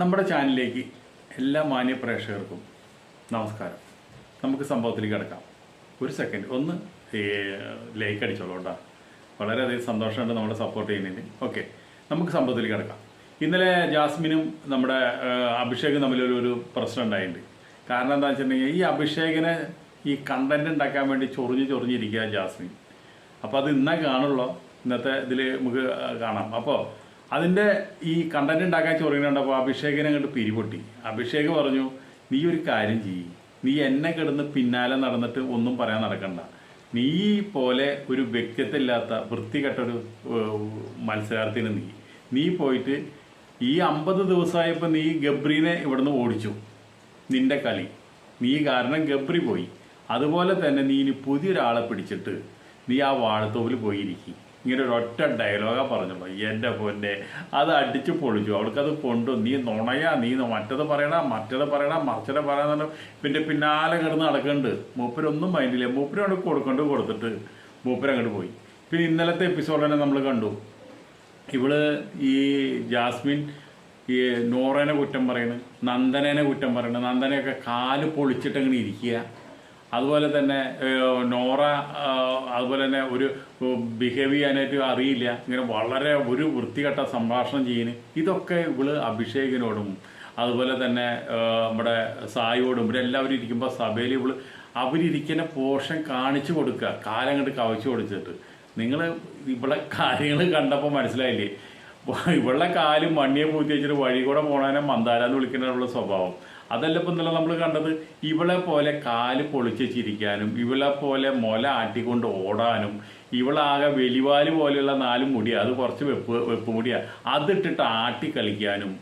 നമ്മുടെ ചാനലിലേക്ക് എല്ലാ മാന്യ പ്രേക്ഷകർക്കും നമസ്കാരം. നമുക്ക് സംഭവത്തിലേക്ക് കിടക്കാം. ഒരു സെക്കൻഡ് ഒന്ന് ലൈക്ക് അടിച്ചോളൂ കേട്ടോ. വളരെയധികം സന്തോഷമുണ്ട് നമ്മളെ സപ്പോർട്ട് ചെയ്യുന്നതിന്. ഓക്കെ നമുക്ക് സംഭവത്തിലേക്ക് കിടക്കാം. ഇന്നലെ ജാസ്മിനും നമ്മുടെ അഭിഷേകും തമ്മിലൊരു ഒരു പ്രശ്നം ഉണ്ടായിട്ടുണ്ട്. കാരണം എന്താ വെച്ചിട്ടുണ്ടെങ്കിൽ ഈ അഭിഷേകിനെ ഈ കണ്ടന്റ് ഉണ്ടാക്കാൻ വേണ്ടി ചൊറിഞ്ഞ് ചൊറിഞ്ഞിരിക്കുക ജാസ്മിൻ. അപ്പോൾ അത് ഇന്നേ കാണുള്ളൂ. ഇന്നത്തെ ഇതിൽ നമുക്ക് കാണാം. അപ്പോൾ അതിന്റെ ഈ കണ്ടന്റ് ഉണ്ടാക്കാൻ ചൊറിയുന്നുണ്ടപ്പോൾ അഭിഷേകിനെ അങ്ങോട്ട് പിരിപൊട്ടി. അഭിഷേക് പറഞ്ഞു നീ ഒരു കാര്യം ചെയ്യ്. നീ എന്നെ കിടന്ന് പിന്നാലെ നടന്നിട്ട് ഒന്നും പറയാൻ നടക്കണ്ട. നീ പോലെ ഒരു വ്യക്തിത്വമില്ലാത്ത വൃത്തികെട്ട ഒരു മത്സരാർത്ഥിന് നീ. നീ പോയിട്ട് ഈ അമ്പത് ദിവസമായപ്പോൾ നീ ഗബ്രീനെ ഇവിടുന്ന് ഓടിച്ചു. നിന്റെ കളി. നീ കാരണം ഗബ്രി പോയി. അതുപോലെ തന്നെ നീ ഇനി പുതിയൊരാളെ പിടിച്ചിട്ട് നീ ആ വാഴത്തോവിൽ പോയിരിക്കും. ഇങ്ങനെ ഒരു ഒറ്റ ഡയലോഗാ പറഞ്ഞുള്ളൂ എന്റെ പൊന്നെ അത് അടിച്ചു പൊളിച്ചു. അവൾക്കത് കൊണ്ടു നീ നുണയാ നീ മറ്റത് പറയണ മറ്റത് പറയണ മറിച്ചത് പറയണ പിന്നെ പിന്നാലെ കിടന്ന് നടക്കുന്നുണ്ട് മൂപ്പരൊന്നും മൈൻഡില്ല. മൂപ്പര് അങ്ങോട്ട് കൊടുക്കണ്ട് കൊടുത്തിട്ട് മൂപ്പര അങ്ങോട്ട് പോയി. പിന്നെ ഇന്നലത്തെ എപ്പിസോഡ് തന്നെ നമ്മൾ കണ്ടു. ഇവൾ ഈ ജാസ്മിൻ ഈ നോറേനെ കുറ്റം പറയണ് നന്ദനേനെ കുറ്റം പറയണ്. നന്ദനെയൊക്കെ കാൽ പൊളിച്ചിട്ടങ്ങനെ ഇരിക്കുക അതുപോലെ തന്നെ നോറ അതുപോലെ തന്നെ ഒരു ബിഹേവ് ചെയ്യാനായിട്ട് അറിയില്ല. ഇങ്ങനെ വളരെ ഒരു വൃത്തികെട്ട സംഭാഷണം ചെയ്യുന്നു ഇതൊക്കെ ഇവൾ അഭിഷേകിനോടും അതുപോലെ തന്നെ നമ്മുടെ സായിയോടും ഇവരെല്ലാവരും ഇരിക്കുമ്പോൾ സഭയിൽ ഇവൾ അവരിരിക്കുന്ന പോഷൻ കാണിച്ചു കൊടുക്കുക. കാലം കണ്ട് കവച്ചു കൊടുത്തിട്ട്. നിങ്ങൾ ഇവിടെ കാര്യങ്ങൾ കണ്ടപ്പോൾ മനസ്സിലായില്ലേ? ഇവളുടെ കാലും മണ്ണിയെ പൂത്തി വെച്ചിട്ട് വഴി കൂടെ പോകണേനെ മന്ദാരാന്ന് വിളിക്കുന്നതിനുള്ള സ്വഭാവം. അതല്ല ഇപ്പം ഇന്നലെ നമ്മൾ കണ്ടത് ഇവളെ പോലെ കാൽ പൊളിച്ച് ചിരിക്കാനും ഇവളെ പോലെ മുല ആട്ടിക്കൊണ്ട് ഓടാനും ഇവളാകെ വെലിവാൽ പോലെയുള്ള നാല് മുടിയാ അത് കുറച്ച് വെപ്പ് വെപ്പ് മുടിയാണ് അതിട്ടിട്ട് ആട്ടി കളിക്കാനും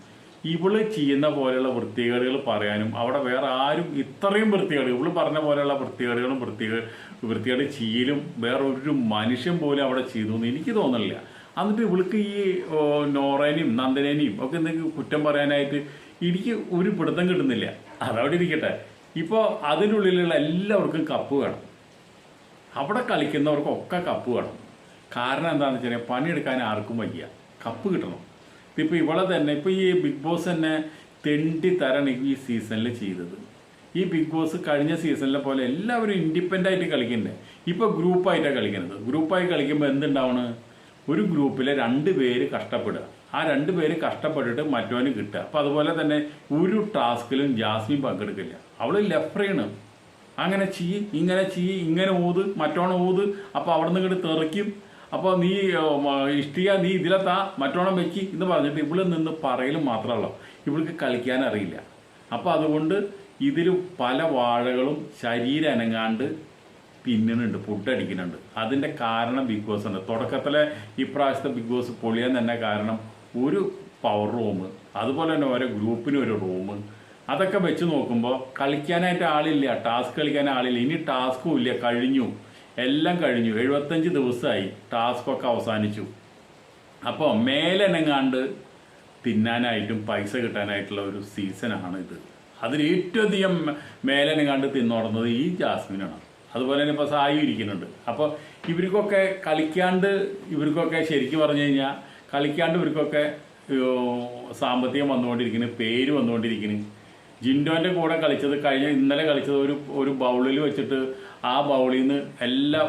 ഇവൾ ചെയ്യുന്ന പോലെയുള്ള വൃത്തികേടുകൾ പറയാനും അവിടെ വേറെ ആരും ഇത്രയും വൃത്തികേട് ഇവൾ പറഞ്ഞ പോലെയുള്ള വൃത്തികേടുകളും വൃത്തികേട് വൃത്തികേട് ചെയ്യലും വേറെ ഒരു മനുഷ്യൻ പോലും അവിടെ ചെയ്തു എന്ന് എനിക്ക് തോന്നുന്നില്ല എന്നിട്ട് ഇവൾക്ക് ഈ നോറേനെയും നന്ദനേനെയും ഒക്കെ എന്തെങ്കിലും കുറ്റം പറയാനായിട്ട് എനിക്ക് ഒരു പിടുത്തം കിട്ടുന്നില്ല. അതവിടെ ഇരിക്കട്ടെ. ഇപ്പോൾ അതിനുള്ളിലുള്ള എല്ലാവർക്കും കപ്പ് വേണം. അവിടെ കളിക്കുന്നവർക്കൊക്കെ കപ്പ് വേണം. കാരണം എന്താണെന്ന് വെച്ച് കഴിഞ്ഞാൽ പണിയെടുക്കാൻ ആർക്കും വയ്യ. കപ്പ് കിട്ടണം. ഇപ്പം ഇവളെ തന്നെ ഇപ്പോൾ ഈ ബിഗ് ബോസ് തന്നെ തെണ്ടി തരാണ് ഈ സീസണിൽ ചെയ്തത്. ഈ ബിഗ് ബോസ് കഴിഞ്ഞ സീസണിലെ പോലെ എല്ലാവരും ഇൻഡിപെൻഡന്റ് ആയിട്ട് കളിക്കണ്ടേ ഇപ്പോൾ ഗ്രൂപ്പായിട്ടാണ് കളിക്കുന്നത്. ഗ്രൂപ്പായി കളിക്കുമ്പോൾ എന്തുണ്ടാവണ്? ഒരു ഗ്രൂപ്പിലെ രണ്ട് പേര് കഷ്ടപ്പെടുക. ആ രണ്ട് പേര് കഷ്ടപ്പെട്ടിട്ട് മറ്റവന് കിട്ടുക. അപ്പം അതുപോലെ തന്നെ ഒരു ടാസ്കിലും ജാസ്മിൻ പങ്കെടുക്കില്ല. അവൾ ലെഫ്രയാണ് അങ്ങനെ ചെയ്യ് ഇങ്ങനെ ചെയ്യ് ഇങ്ങനെ ഊത് മറ്റോണം ഊത് അപ്പോൾ അവിടെ നിന്ന് ഇങ്ങോട്ട് തെറിക്കും. അപ്പോൾ നീ ഇഷ്ടിക നീ ഇതിലെത്താ മറ്റോണം വെക്കി എന്ന് പറഞ്ഞിട്ട് ഇവിടെ നിന്ന് പറയലും മാത്രമല്ലോ. ഇവൾക്ക് കളിക്കാൻ അറിയില്ല. അപ്പോൾ അതുകൊണ്ട് ഇതിൽ പല വാഴകളും ശരീരം അനങ്ങാണ്ട് തിന്നുന്നുണ്ട് ഫുഡ് അടിക്കുന്നുണ്ട്. അതിന്റെ കാരണം ബിഗ് ബോസ് ഉണ്ട് തുടക്കത്തിലെ ഈ പ്രാവശ്യത്തെ ബിഗ് ബോസ് പൊളിയാൻ തന്നെ കാരണം ഒരു പവർ റൂം അതുപോലെ തന്നെ ഓരോ ഗ്രൂപ്പിന് ഒരു റൂം അതൊക്കെ വെച്ച് നോക്കുമ്പോൾ കളിക്കാനായിട്ട് ആളില്ല ടാസ്ക് കളിക്കാൻ ആളില്ല. ഇനി ടാസ്കും ഇല്ല കഴിഞ്ഞു. എല്ലാം കഴിഞ്ഞു. എഴുപത്തഞ്ച് ദിവസമായി ടാസ്കൊക്കെ അവസാനിച്ചു. അപ്പോൾ മേലെനങ്ങാണ്ട് തിന്നാനായിട്ടും പൈസ കിട്ടാനായിട്ടുള്ള ഒരു സീസണാണ് ഇത്. അതിൽ ഏറ്റവും അധികം മേലെനങ്ങാണ്ട് തിന്നുടന്നത് ഈ ജാസ്മിനാണ്. അതുപോലെ തന്നെ ഇപ്പോൾ സായി ഇരിക്കുന്നുണ്ട്. അപ്പോൾ ഇവർക്കൊക്കെ കളിക്കാണ്ട് ഇവർക്കൊക്കെ ശരിക്കും പറഞ്ഞു കഴിഞ്ഞാൽ കളിക്കാണ്ട് ഇവർക്കൊക്കെ സാമ്പത്തികം വന്നുകൊണ്ടിരിക്കുന്നു പേര് വന്നുകൊണ്ടിരിക്കുന്നു ജിൻഡോന്റെ കൂടെ കളിച്ചത് കഴിഞ്ഞ ഇന്നലെ കളിച്ചത് ഒരു ഒരു ബൗളിൽ വെച്ചിട്ട് ആ ബൗളിൽ നിന്ന് എല്ലാ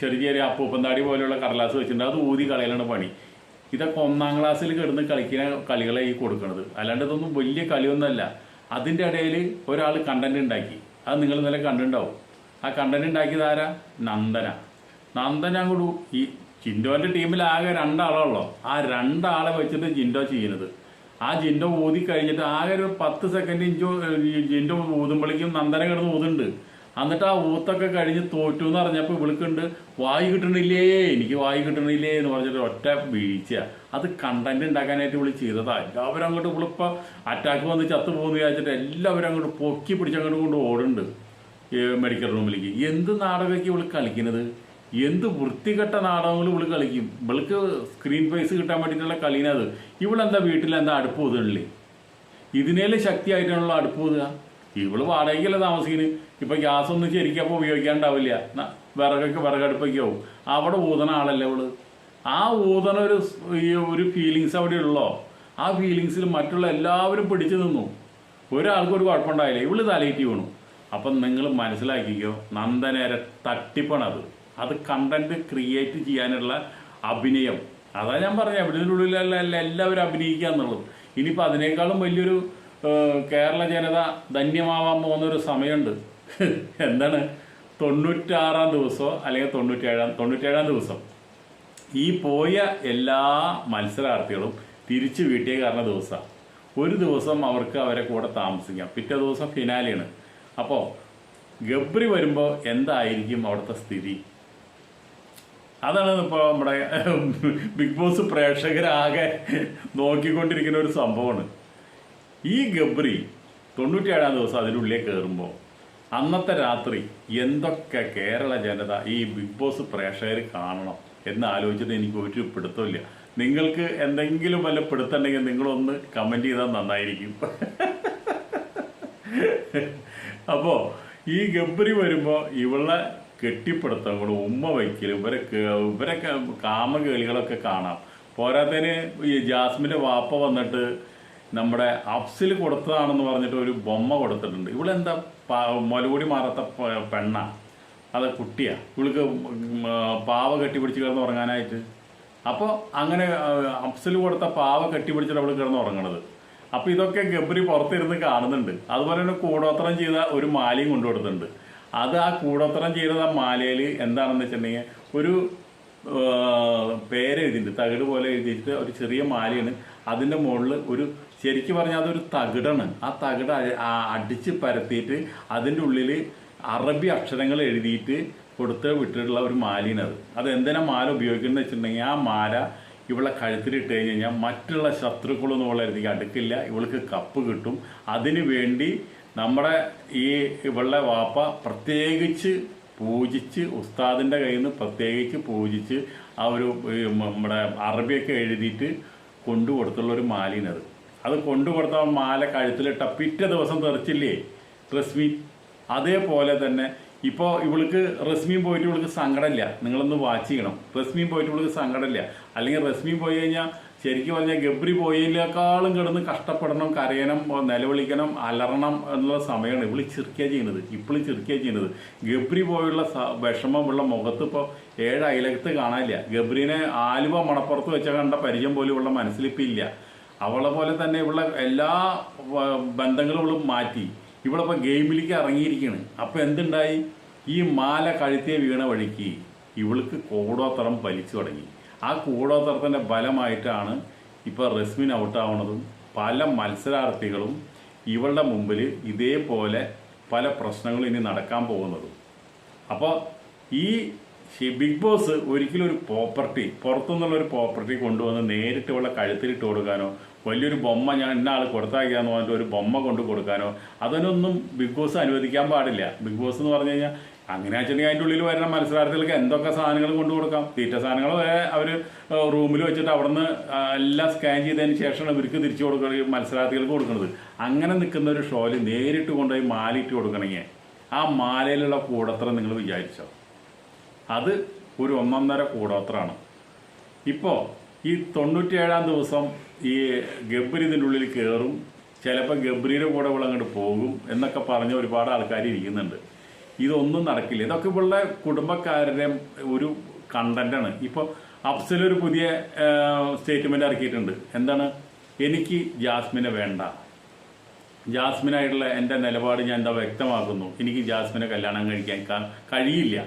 ചെറിയ ചെറിയ അപ്പൂപ്പന്താടി പോലെയുള്ള കടലാസ് വെച്ചിട്ടുണ്ട്. അത് ഊതി കളയലാണ് പണി. ഇതൊക്കെ ഒന്നാം ക്ലാസ്സിൽ കിടന്ന് കളിക്കുന്ന കളികളെ ഈ കൊടുക്കുന്നത് അല്ലാണ്ട് ഇതൊന്നും വലിയ കളിയൊന്നുമല്ല അതിന്റെ ഇടയിൽ ഒരാൾ കണ്ടന്റ് ഉണ്ടാക്കി. അത് നിങ്ങൾ ഇന്നലെ കണ്ടിട്ടുണ്ടാവും. ആ കണ്ടന്റ് ഉണ്ടാക്കിയത് ആരാ? നന്ദന. നന്ദന അങ്ങോട്ട് ഈ ജിൻഡോന്റെ ടീമിൽ ആകെ രണ്ടാളുള്ളൂ ആ രണ്ടാളെ വെച്ചിട്ട് ജിൻഡോ ചെയ്യുന്നത്. ആ ജിൻഡോ ഊതി കഴിഞ്ഞിട്ട് ആകെ ഒരു പത്ത് സെക്കൻഡ് ഇഞ്ചോ ജിൻഡോ ഊതുമ്പോഴേക്കും നന്ദന കിടന്ന് ഊതുണ്ട് എന്നിട്ട് ആ ഊത്തൊക്കെ കഴിഞ്ഞ് തോറ്റു എന്ന് പറഞ്ഞപ്പോൾ വിളിക്കുന്നുണ്ട് വായി കിട്ടണില്ലേ എനിക്ക് വായി കിട്ടണില്ലേ എന്ന് പറഞ്ഞിട്ട് ഒറ്റ വീഴ്ച അത് കണ്ടന്റ് ഉണ്ടാക്കാനായിട്ട് വിളി ചെയ്തതാ. എല്ലാവരും അങ്ങോട്ട് ഇവളിപ്പോൾ അറ്റാക്ക് വന്ന് ചത്തുപോകുന്നു വിചാരിച്ചിട്ട് എല്ലാവരും അങ്ങോട്ട് പൊക്കി പിടിച്ച് അങ്ങോട്ട് കൊണ്ട് ഓടുന്നുണ്ട് മെഡിക്കൽ റൂമിലേക്ക് എന്ത് നാടകമൊക്കെ ഇവൾ കളിക്കുന്നത്? എന്ത് വൃത്തികെട്ട നാടകങ്ങൾ ഇവൾ കളിക്കും? ഇവൾക്ക് സ്ക്രീൻ പ്രൈസ് കിട്ടാൻ വേണ്ടിയിട്ടുള്ള കളീനത് ഇവളെന്താ വീട്ടിലെന്താ അടുപ്പ് ഊതുന്നില്ലേ ഇതിനേലും ശക്തിയായിട്ടാണല്ലോ അടുപ്പ് ഊതുക ഇവൾ വാടകയ്ക്കല്ല താമസിക്കുന്നത് ഇപ്പൊ ഗ്യാസ് ഒന്നും ശരിക്കും അപ്പോൾ ഉപയോഗിക്കാണ്ടാവില്ല. വിറകൊക്കെ വിറകടുപ്പൊക്കെ ആവും. അവിടെ ഊതണ ആളല്ലേ അവൾ ആ ഊതണ ഒരു ഒരു ഫീലിങ്സ് അവിടെ ഉള്ളോ? ആ ഫീലിങ്സിൽ മറ്റുള്ള എല്ലാവരും പിടിച്ചു നിന്നു. ഒരാൾക്കും ഒരു കുഴപ്പമുണ്ടായില്ല. ഇവൾ തലയിറ്റി വീണു. അപ്പം നിങ്ങൾ മനസ്സിലാക്കിക്കോ നന്ദനേരെ തട്ടിപ്പണത്. അത് കണ്ടന്റ് ക്രിയേറ്റ് ചെയ്യാനുള്ള അഭിനയം. അതാ ഞാൻ പറഞ്ഞ എവിടെയുള്ള എല്ലാവരും അഭിനയിക്കുക എന്നുള്ളത്. ഇനിയിപ്പോൾ അതിനേക്കാളും വലിയൊരു കേരള ജനത ധന്യമാവാൻ പോകുന്ന ഒരു സമയമുണ്ട്. എന്താണ്? തൊണ്ണൂറ്റാറാം ദിവസമോ അല്ലെങ്കിൽ തൊണ്ണൂറ്റേഴാം തൊണ്ണൂറ്റേഴാം ദിവസം. ഈ പോയ എല്ലാ മത്സരാർത്ഥികളും തിരിച്ച് വീട്ടിൽ കയറുന്ന ദിവസമാണ്. ഒരു ദിവസം അവർക്ക് അവരെ കൂടെ താമസിക്കാം. പിറ്റേ ദിവസം ഫിനാലിയാണ് അപ്പോൾ ഗബ്രി വരുമ്പോൾ എന്തായിരിക്കും അവിടുത്തെ സ്ഥിതി? അതാണ് ഇപ്പോൾ നമ്മുടെ ബിഗ് ബോസ് പ്രേക്ഷകരാകെ നോക്കിക്കൊണ്ടിരിക്കുന്ന ഒരു സംഭവമാണ്. ഈ ഗബ്രി തൊണ്ണൂറ്റിയേഴാം ദിവസം അതിനുള്ളിൽ കയറുമ്പോൾ അന്നത്തെ രാത്രി എന്തൊക്കെ കേരള ജനത ഈ ബിഗ് ബോസ് പ്രേക്ഷകർ കാണണം എന്ന് ആലോചിച്ചത് എനിക്ക് ഒരു പിടുത്തമില്ല. നിങ്ങൾക്ക് എന്തെങ്കിലും വല്ല പിടുത്തുണ്ടെങ്കിൽ നിങ്ങളൊന്ന് കമന്റ് ചെയ്താൽ നന്നായിരിക്കും. അപ്പോൾ ഈ ഗബ്രി വരുമ്പോൾ ഇവളെ കെട്ടിപ്പിടുത്തങ്ങളും ഉമ്മ വയ്ക്കലും ഇവരെ കേ- ഇവരൊക്കെ കാമകേളികളൊക്കെ കാണാം. പോരാത്തതിന് ഈ ജാസ്മിന്റെ വാപ്പ വന്നിട്ട് നമ്മുടെ അഫ്സിൽ കൊടുത്തതാണെന്ന് പറഞ്ഞിട്ട് ഒരു ബൊമ്മ കൊടുത്തിട്ടുണ്ട്. ഇവളെന്താ മുലകൂടി മാറാത്ത പെണ്ണ? അത് കുട്ടിയാ. ഇവൾക്ക് പാവ കെട്ടിപ്പിടിച്ച് കിടന്ന് ഉറങ്ങാനായിട്ട്. അപ്പോൾ അങ്ങനെ അഫ്സൽ കൊടുത്ത പാവ കെട്ടിപ്പിടിച്ചിട്ട് അവൾ കിടന്ന് ഉറങ്ങണത്. അപ്പോൾ ഇതൊക്കെ ഗബ്രി പുറത്തിരുന്ന് കാണുന്നുണ്ട്. അതുപോലെ തന്നെ കൂടോത്രം ചെയ്ത ഒരു മാലയും കൊണ്ടുകൊടുത്തിട്ടുണ്ട്. അത് ആ കൂടോത്രം ചെയ്ത ആ മാലയിൽ എന്താണെന്ന് വെച്ചിട്ടുണ്ടെങ്കിൽ ഒരു പേര് എഴുതിയിട്ടുണ്ട് തകിട് പോലെ എഴുതിയിട്ട് ഒരു ചെറിയ മാലയാണ്. അതിന്റെ മുകളിൽ ഒരു ശരിക്കും പറഞ്ഞാൽ അതൊരു തകിടാണ്. ആ തകിട് അടിച്ച് പരത്തിയിട്ട് അതിന്റെ ഉള്ളിൽ അറബി അക്ഷരങ്ങൾ എഴുതിയിട്ട് കൊടുത്ത് വിട്ടിട്ടുള്ള ഒരു മാലിനത് അത്. എന്തിനാ മാല ഉപയോഗിക്കുന്നത് വെച്ചിട്ടുണ്ടെങ്കിൽ ആ മാല ഇവളെ കഴുത്തിലിട്ട് കഴിഞ്ഞ് കഴിഞ്ഞാൽ മറ്റുള്ള ശത്രുക്കളൊന്നും ഇവളെ അടുക്കില്ല. ഇവൾക്ക് കപ്പ് കിട്ടും. അതിനു വേണ്ടി നമ്മുടെ ഈ ഇവളുടെ വാപ്പ പ്രത്യേകിച്ച് പൂജിച്ച് ഉസ്താദിന്റെ കയ്യിൽ നിന്ന് പ്രത്യേകിച്ച് പൂജിച്ച് ആ ഒരു നമ്മുടെ അറബിയൊക്കെ എഴുതിയിട്ട് കൊണ്ടു കൊടുത്തുള്ള ഒരു മാലിനത് അത് കൊണ്ടു കൊടുത്ത മാല കഴുത്തിലിട്ട പിറ്റേ ദിവസം തെറിച്ചില്ലേ? റസ്മി അതേപോലെ തന്നെ ഇപ്പോൾ ഇവൾക്ക് റസ്മിയും പോയിട്ട് ഇവൾക്ക് സങ്കടമില്ല. നിങ്ങളൊന്ന് വാച്ച് ചെയ്യണം. റസ്മിയും പോയിട്ട് ഇവൾക്ക് സങ്കടമില്ല. അല്ലെങ്കിൽ റസ്മിയും പോയി കഴിഞ്ഞാൽ ശരിക്കും പറഞ്ഞാൽ ഗബ്രി പോയതിനേക്കാളും കിടന്ന് കഷ്ടപ്പെടണം കരയണം നിലവിളിക്കണം അലറണം എന്നുള്ള സമയമാണ് ഇവൾ ചിരിക്കുക ചെയ്യുന്നത്. ഇപ്പോഴും ചിരിക്കുക ചെയ്യുന്നത്. ഗബ്രി പോയുള്ള വിഷമമുള്ള മുഖത്ത് ഇപ്പോൾ ഏഴ് അയലകത്ത് കാണാനില്ല. ഗബ്രീനെ ആലുവ മണപ്പുറത്ത് വെച്ച കണ്ട പരിചയം പോലും ഉള്ള മനസ്സിലിപ്പോൾ ഇല്ല. അവളെ പോലെ തന്നെ ഇവളുടെ എല്ലാ ബന്ധങ്ങളും ഇവൾ മാറ്റി. ഇവളിപ്പോൾ ഗെയിമിലേക്ക് ഇറങ്ങിയിരിക്കുകയാണ് അപ്പോൾ എന്തുണ്ടായി? ഈ മാല കഴുത്തിയെ വീണ വഴിക്ക് ഇവൾക്ക് കൂടോത്തരം വലിച്ചു തുടങ്ങി. ആ കൂടോത്തരത്തിന്റെ ബലമായിട്ടാണ് ഇപ്പോൾ റസ്മിൻ ഔട്ടാവണതും പല മത്സരാർത്ഥികളും ഇവളുടെ മുമ്പിൽ ഇതേപോലെ പല പ്രശ്നങ്ങളും ഇനി നടക്കാൻ പോകുന്നതും. അപ്പോൾ ഈ ബിഗ് ബോസ് ഒരിക്കലും ഒരു പ്രോപ്പർട്ടി പുറത്തുനിന്നുള്ള ഒരു പ്രോപ്പർട്ടി കൊണ്ടുവന്ന് നേരിട്ട് ഉള്ള കഴുത്തിലിട്ട് കൊടുക്കാനോ വലിയൊരു ബൊമ്മ ഞാൻ ഇന്ന ആൾ കൊടുത്താക്കിയാന്ന് പറഞ്ഞിട്ട് ഒരു ബൊമ്മ കൊണ്ട് കൊടുക്കാനോ അതിനൊന്നും ബിഗ് ബോസ് അനുവദിക്കാൻ പാടില്ല. ബിഗ് ബോസ് എന്ന് പറഞ്ഞു കഴിഞ്ഞാൽ അങ്ങനെ വെച്ചിട്ടുണ്ടെങ്കിൽ അതിന്റെ ഉള്ളിൽ വരുന്ന മത്സരാർത്ഥികൾക്ക് എന്തൊക്കെ സാധനങ്ങൾ കൊണ്ടു കൊടുക്കാം? തീറ്റ സാധനങ്ങൾ അവർ റൂമിൽ വെച്ചിട്ട് അവിടുന്ന് എല്ലാം സ്കാൻ ചെയ്തതിന് ശേഷമാണ് ഇവർക്ക് തിരിച്ചു കൊടുക്കുക മത്സരാർത്ഥികൾക്ക് കൊടുക്കുന്നത് അങ്ങനെ നിൽക്കുന്ന ഒരു ഷോയിൽ നേരിട്ട് കൊണ്ടുപോയി മാലയിട്ട് കൊടുക്കണമെങ്കിൽ ആ മാലയിലുള്ള കൂടത്രം നിങ്ങൾ വിചാരിച്ചോ? അത് ഒരു ഒന്നൊന്നര കൂടോത്രമാണ്. ഇപ്പോൾ ഈ തൊണ്ണൂറ്റിയേഴാം ദിവസം ഈ ഗബ്രി ഇതിന്റെ ഉള്ളിൽ കയറും. ചിലപ്പോൾ ഗബ്രിയുടെ കൂടെ ഇവിടെ അങ്ങോട്ട് പോകും എന്നൊക്കെ പറഞ്ഞ് ഒരുപാട് ആൾക്കാർ ഇരിക്കുന്നുണ്ട്. ഇതൊന്നും നടക്കില്ല. ഇതൊക്കെ ഇവളുടെ കുടുംബക്കാരുടെ ഒരു കണ്ടന്റാണ് ഇപ്പോൾ അഫ്സൽ ഒരു പുതിയ സ്റ്റേറ്റ്മെന്റ് ഇറക്കിയിട്ടുണ്ട്. എന്താണ്? എനിക്ക് ജാസ്മിനെ വേണ്ട. ജാസ്മിനായിട്ടുള്ള എന്റെ നിലപാട് ഞാൻ എന്താ വ്യക്തമാക്കുന്നു? എനിക്ക് ജാസ്മിനെ കല്യാണം കഴിക്കാൻ കഴിയില്ല.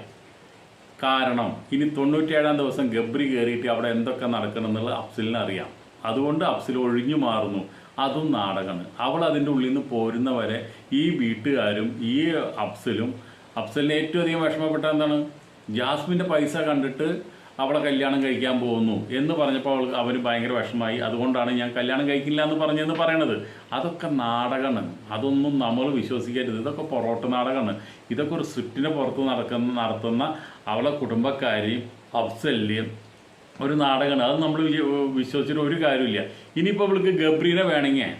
കാരണം ഇനി തൊണ്ണൂറ്റിയേഴാം ദിവസം ഗബ്രി കയറിയിട്ട് അവിടെ എന്തൊക്കെ നടക്കണം എന്നുള്ളത് അഫ്സലിന് അറിയാം. അതുകൊണ്ട് അഫ്സൽ ഒഴിഞ്ഞു മാറുന്നു. അതും നാടകമാണ്. അവൾ അതിന്റെ ഉള്ളിൽ നിന്ന് പോരുന്നവരെ ഈ വീട്ടുകാരും ഈ അഫ്സലും അഫ്സലിന് ഏറ്റവും അധികം വിഷമപ്പെട്ട എന്താണ്? ജാസ്മിന്റെ പൈസ കണ്ടിട്ട് അവളെ കല്യാണം കഴിക്കാൻ പോകുന്നു എന്ന് പറഞ്ഞപ്പോൾ അവൾ അവന് ഭയങ്കര വിഷമായി അതുകൊണ്ടാണ് ഞാൻ കല്യാണം കഴിക്കില്ല എന്ന് പറഞ്ഞെന്ന് പറയണത്. അതൊക്കെ നാടകമാണ്. അതൊന്നും നമ്മൾ വിശ്വസിക്കരുത്. ഇതൊക്കെ പൊറോട്ട നാടകമാണ്. ഇതൊക്കെ ഒരു സ്ക്രിപ്റ്റിന് പുറത്ത് നടക്കുന്ന നടത്തുന്ന അവളെ കുടുംബക്കാരെയും അഫ്സലിനെയും ഒരു നാടകമാണ്. അത് നമ്മൾ വിശ്വസിച്ചിട്ട് ഒരു കാര്യമില്ല ഇനിയിപ്പോൾ അവൾക്ക് ഗബ്രീനെ വേണമെങ്കിൽ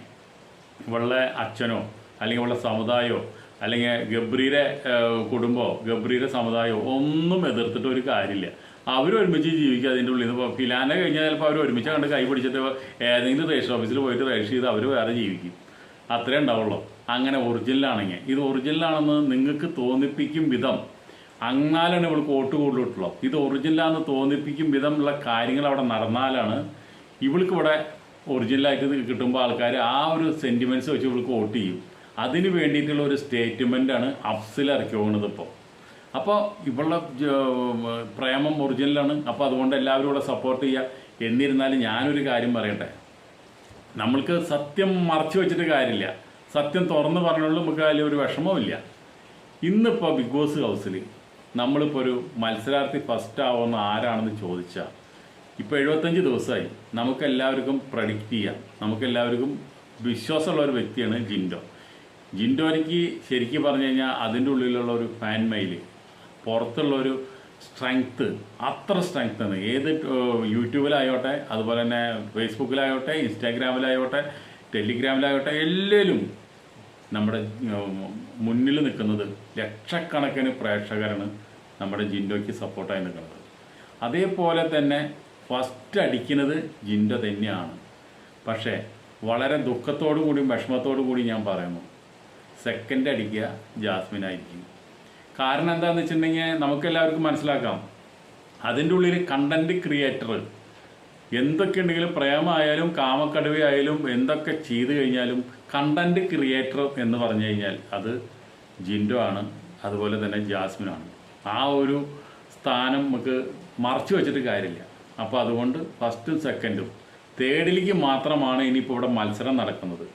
ഇവളുടെ അച്ഛനോ അല്ലെങ്കിൽ ഇവളുടെ സമുദായമോ അല്ലെങ്കിൽ ഗബ്രിയുടെ കുടുംബമോ ഗബ്രിയുടെ സമുദായമോ ഒന്നും എതിർത്തിട്ട് ഒരു കാര്യമില്ല. അവരൊരുമിച്ച് ജീവിക്കുക അതിന്റെ ഉള്ളിൽ നിന്ന്. ഫിലാനെ കഴിഞ്ഞാൽ ചിലപ്പോൾ അവർ ഒരുമിച്ച് കണ്ട് കൈ പിടിച്ചിട്ട് ഏതെങ്കിലും രജിസ്റ്റർ ഓഫീസിൽ പോയിട്ട് രജിസ്റ്റർ ചെയ്ത് അവർ വേറെ ജീവിക്കും. അത്രേ ഉണ്ടാവുള്ളൂ. അങ്ങനെ ഒറിജിനലാണെങ്കിൽ. ഇത് ഒറിജിനലാണെന്ന് നിങ്ങൾക്ക് തോന്നിപ്പിക്കും വിധം അങ്ങാലാണ് ഇവൾക്ക് വോട്ട് കൂടുതലിട്ടുള്ളത്. ഇത് ഒറിജിനലാണെന്ന് തോന്നിപ്പിക്കും വിധമുള്ള കാര്യങ്ങൾ അവിടെ നടന്നാലാണ് ഇവൾക്ക് ഇവിടെ ഒറിജിനലായിട്ട് കിട്ടുമ്പോൾ ആൾക്കാർ ആ ഒരു സെന്റിമെന്റ്സ് വെച്ച് ഇവൾക്ക് വോട്ട് ചെയ്യും. അതിന് വേണ്ടിയിട്ടുള്ള ഒരു സ്റ്റേറ്റ്മെന്റാണ് അഫ്സിൽ ഇറക്കി പോകുന്നത് ഇപ്പോൾ അപ്പോൾ ഇവളുടെ പ്രേമം ഒറിജിനലാണ് അപ്പോൾ അതുകൊണ്ട് എല്ലാവരും ഇവിടെ സപ്പോർട്ട് ചെയ്യുക എന്നിരുന്നാലും ഞാനൊരു കാര്യം പറയട്ടെ. നമ്മൾക്ക് സത്യം മറച്ചു വെച്ചിട്ട് കാര്യമില്ല. സത്യം തുറന്ന് പറഞ്ഞുകൊണ്ട് നമുക്ക് അതിൽ ഒരു വിഷമവുമില്ല ഇന്നിപ്പോൾ ബിഗ് ബോസ് ഹൗസിൽ നമ്മളിപ്പോൾ ഒരു മത്സരാർത്ഥി ഫസ്റ്റ് ആവുന്ന ആരാണെന്ന് ചോദിച്ചാൽ ഇപ്പോൾ എഴുപത്തഞ്ച് ദിവസമായി. നമുക്കെല്ലാവർക്കും പ്രഡിക്റ്റ് ചെയ്യാം. നമുക്കെല്ലാവർക്കും വിശ്വാസമുള്ള ഒരു വ്യക്തിയാണ് ജിൻഡോ. ജിൻഡോയ്ക്ക് ശരിക്കും പറഞ്ഞു കഴിഞ്ഞാൽ അതിന്റെ ഉള്ളിലുള്ള ഒരു ഫാൻ മെയിൽ പുറത്തുള്ള ഒരു സ്ട്രെങ്ത്ത് അത്ര സ്ട്രെങ്ത് ആണ്. ഏത് യൂട്യൂബിലായോട്ടെ അതുപോലെ തന്നെ ഫേസ്ബുക്കിലായോട്ടെ ഇൻസ്റ്റാഗ്രാമിലായോട്ടെ ടെലിഗ്രാമിലായോട്ടെ എല്ലാവരും നമ്മുടെ മുന്നിൽ നിൽക്കുന്നത് ലക്ഷക്കണക്കിന് പ്രേക്ഷകരാണ് നമ്മുടെ ജിൻഡോയ്ക്ക് സപ്പോർട്ടായി നിൽക്കുന്നത്. അതേപോലെ തന്നെ ഫസ്റ്റ് അടിക്കുന്നത് ജിൻഡോ തന്നെയാണ്. പക്ഷേ വളരെ ദുഃഖത്തോടു കൂടിയും വിഷമത്തോടു കൂടി ഞാൻ പറയുന്നു. സെക്കൻഡ് അടിക്കുക ജാസ്മിൻ ആയിരിക്കും. കാരണം എന്താണെന്ന് വെച്ചിട്ടുണ്ടെങ്കിൽ നമുക്ക് എല്ലാവർക്കും മനസ്സിലാക്കാം. അതിന്റെ ഉള്ളിൽ കണ്ടന്റ് ക്രിയേറ്റർ എന്തൊക്കെ ഉണ്ടെങ്കിലും പ്രേമമായാലും കാമക്കടുവയായാലും എന്തൊക്കെ ചെയ്തു കഴിഞ്ഞാലും കണ്ടന്റ് ക്രിയേറ്റർ എന്ന് പറഞ്ഞു കഴിഞ്ഞാൽ അത് ജിൻഡോ ആണ് അതുപോലെ തന്നെ ജാസ്മിനാണ് ആ ഒരു സ്ഥാനം നമുക്ക് മറച്ചു വെച്ചിട്ട് കാര്യമില്ല. അപ്പോൾ അതുകൊണ്ട് ഫസ്റ്റും സെക്കൻഡും തേർഡിലേക്ക് മാത്രമാണ് ഇനിയിപ്പോൾ ഇവിടെ മത്സരം നടക്കുന്നത്.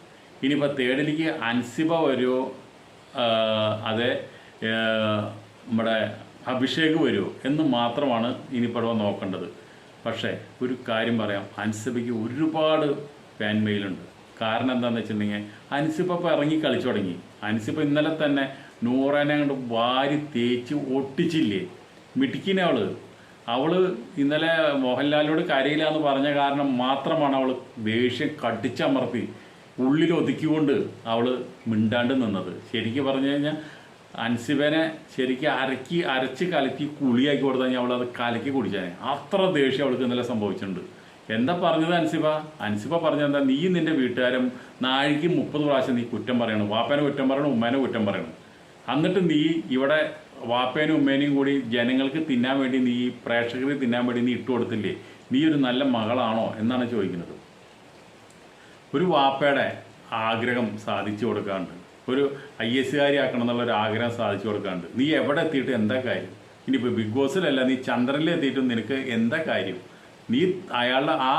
ഇനിയിപ്പോൾ തേർഡിലേക്ക് അൻസിബ വരുമോ അതെ നമ്മുടെ അഭിഷേക് വരുമോ എന്ന് മാത്രമാണ് ഇവിടെ നോക്കേണ്ടത്. പക്ഷേ ഒരു കാര്യം പറയാം. അൻസിബയ്ക്ക് ഒരുപാട് ഫാൻമെയിലുണ്ട് കാരണം എന്താണെന്ന് വെച്ചിട്ടുണ്ടെങ്കിൽ അൻസിബ ഇപ്പോൾ ഇറങ്ങി കളിച്ചു തുടങ്ങി. അൻസിബ ഇന്നലെ തന്നെ നൂറേനെ അങ്ങോട്ട് വാരി തേച്ച് ഒട്ടിച്ചില്ലേ? മിടുക്കിനെ അവൾ. അവൾ ഇന്നലെ മോഹൻലാലിനോട് കരയില്ല എന്ന് പറഞ്ഞ കാരണം മാത്രമാണ് അവൾ ദേഷ്യം കടിച്ചമർത്തി ഉള്ളിൽ ഒതുക്കിക്കൊണ്ട് അവൾ മിണ്ടാണ്ട് നിന്നത്. ശരിക്കും പറഞ്ഞു കഴിഞ്ഞാൽ അൻസിബനെ ശരിക്കും അരക്കി അരച്ച് കലക്കി കുളിയാക്കി കൊടുത്താൽ കഴിഞ്ഞാൽ അവൾ അത് കലക്കി കുടിച്ചാനെ. അത്ര ദേഷ്യം അവൾക്ക് ഇന്നലെ സംഭവിച്ചിട്ടുണ്ട്. എന്താ പറഞ്ഞത് അൻസിബ? അൻസിബ പറഞ്ഞത് എന്താ? നീ നിന്റെ വീട്ടുകാരും നാഴിക്ക് മുപ്പത് പ്രാവശ്യം നീ കുറ്റം പറയണം. വാപ്പേനെ കുറ്റം പറയണം ഉമ്മേനെ കുറ്റം പറയണം. എന്നിട്ട് നീ ഇവിടെ വാപ്പേനും ഉമ്മേനെയും കൂടി ജനങ്ങൾക്ക് തിന്നാൻ വേണ്ടി നീ പ്രേക്ഷകരെ തിന്നാൻ വേണ്ടി നീ ഇട്ട് കൊടുത്തില്ലേ? നീ ഒരു നല്ല മകളാണോ? എന്നാണ് ചോദിക്കുന്നത്. ഒരു വാപ്പയുടെ ആഗ്രഹം സാധിച്ചു കൊടുക്കാണ്ട്. ഒരു ഐ എസ് കാരി ആക്കണം എന്നുള്ള ഒരു ആഗ്രഹം സാധിച്ചു കൊടുക്കാണ്ട്. നീ എവിടെ എത്തിയിട്ട് എന്താ കാര്യം? ഇനിയിപ്പോൾ ബിഗ് ബോസിലല്ല നീ ചന്ദ്രനിൽ എത്തിയിട്ടും നിനക്ക് എന്താ കാര്യം? നീ അയാളുടെ ആ